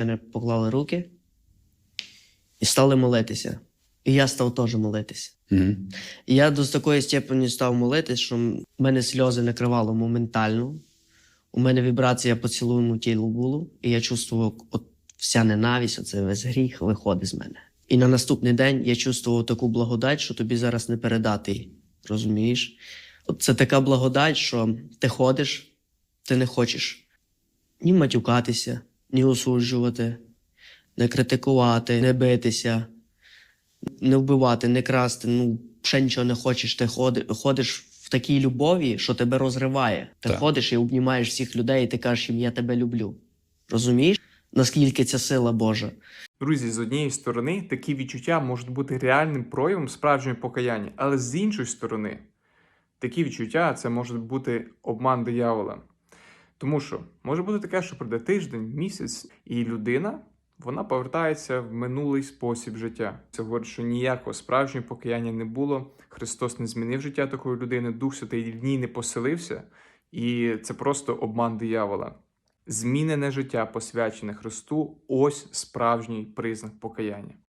мене поклали руки і стали молитися. І я став теж молитися. Угу. І я до такої степені став молитись, що в мене сльози накривало моментально. У мене вібрація по цілому тілу було, і я чувствував, от вся ненависть, оце весь гріх виходить з мене. І на наступний день я чувствував таку благодать, що тобі зараз не передати. Розумієш? От це така благодать, що ти ходиш, ти не хочеш ні матюкатися, ні осуджувати, не критикувати, не битися, не вбивати, не красти. Ну, ще нічого не хочеш. Ти ходиш в такій любові, що тебе розриває. Ти Так. ходиш і обнімаєш всіх людей, і ти кажеш їм, я тебе люблю. Розумієш, наскільки ця сила Божа? Друзі, з однієї сторони, такі відчуття можуть бути реальним проявом справжнього покаяння, але з іншої сторони, такі відчуття це може бути обман диявола. Тому що може бути таке, що пройде тиждень, місяць, і людина вона повертається в минулий спосіб життя. Це говорить, що ніякого справжнього покаяння не було. Христос не змінив життя такої людини, Дух Святий в ній не поселився, і це просто обман диявола. Змінене життя, посвячене Христу, ось справжній признак покаяння.